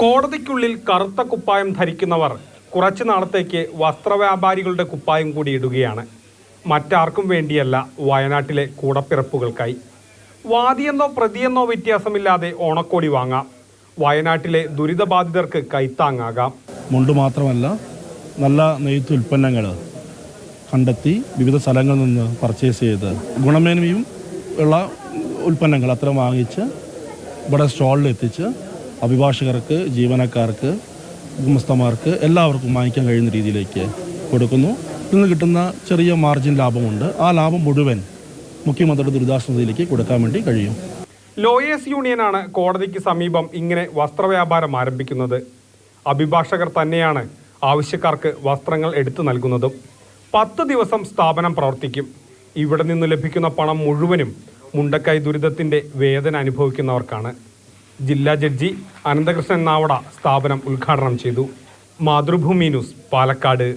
കോടതിക്കുള്ളിൽ കറുത്ത കുപ്പായം ധരിക്കുന്നവർ കുറച്ചു നാളത്തേക്ക് വസ്ത്രവ്യാപാരികളുടെ കുപ്പായം കൂടി ഇടുകയാണ്. മറ്റാർക്കും വേണ്ടിയല്ല വയനാട്ടിലെ കൂടപ്പിറപ്പുകൾക്കായി. വാദിയെന്നോ പ്രതിയെന്നോ വ്യത്യാസമില്ലാതെ ഓണക്കോടി വാങ്ങാം. വയനാട്ടിലെ ദുരിതബാധിതർക്ക് കൈത്താങ്ങാകാം. മുണ്ട് മാത്രമല്ല നല്ല നെയ്ത്ത് ഉൽപ്പന്നങ്ങൾ കണ്ടെത്തി വിവിധ സ്ഥലങ്ങളിൽ നിന്ന് പർച്ചേസ് ചെയ്ത് ഗുണമേന്മയും ഉള്ള ഉൽപ്പന്നങ്ങൾ അത്ര വാങ്ങിച്ച് ഇവിടെ സ്റ്റോളിൽ എത്തിച്ച് അഭിഭാഷകർക്ക് ജീവനക്കാർക്ക് ഗുമസ്തമാർക്ക് എല്ലാവർക്കും വാങ്ങിക്കാൻ കഴിയുന്ന രീതിയിലേക്ക് കൊടുക്കുന്നു. ഇതിൽ നിന്ന് കിട്ടുന്ന ചെറിയ മാർജിൻ ലാഭമുണ്ട്. ആ ലാഭം മുഴുവൻ മുഖ്യമന്ത്രിയുടെ ദുരിതാശ്വാസത്തിലേക്ക് കൊടുക്കാൻ വേണ്ടി കഴിയും. ലോയേഴ്സ് യൂണിയനാണ് കോടതിക്ക് സമീപം ഇങ്ങനെ വസ്ത്രവ്യാപാരം ആരംഭിക്കുന്നത്. അഭിഭാഷകർ തന്നെയാണ് ആവശ്യക്കാർക്ക് വസ്ത്രങ്ങൾ എടുത്തു നൽകുന്നതും. പത്ത് ദിവസം സ്ഥാപനം പ്രവർത്തിക്കും. ഇവിടെ നിന്ന് ലഭിക്കുന്ന പണം മുഴുവനും മുണ്ടക്കൈ ദുരിതത്തിന്റെ വേദന അനുഭവിക്കുന്നവർക്കാണ്. ജില്ലാ ജഡ്ജി അനന്തകൃഷ്ണൻ നാവട സ്ഥാപനം ഉദ്ഘാടനം ചെയ്തു. മാതൃഭൂമി ന്യൂസ് പാലക്കാട്.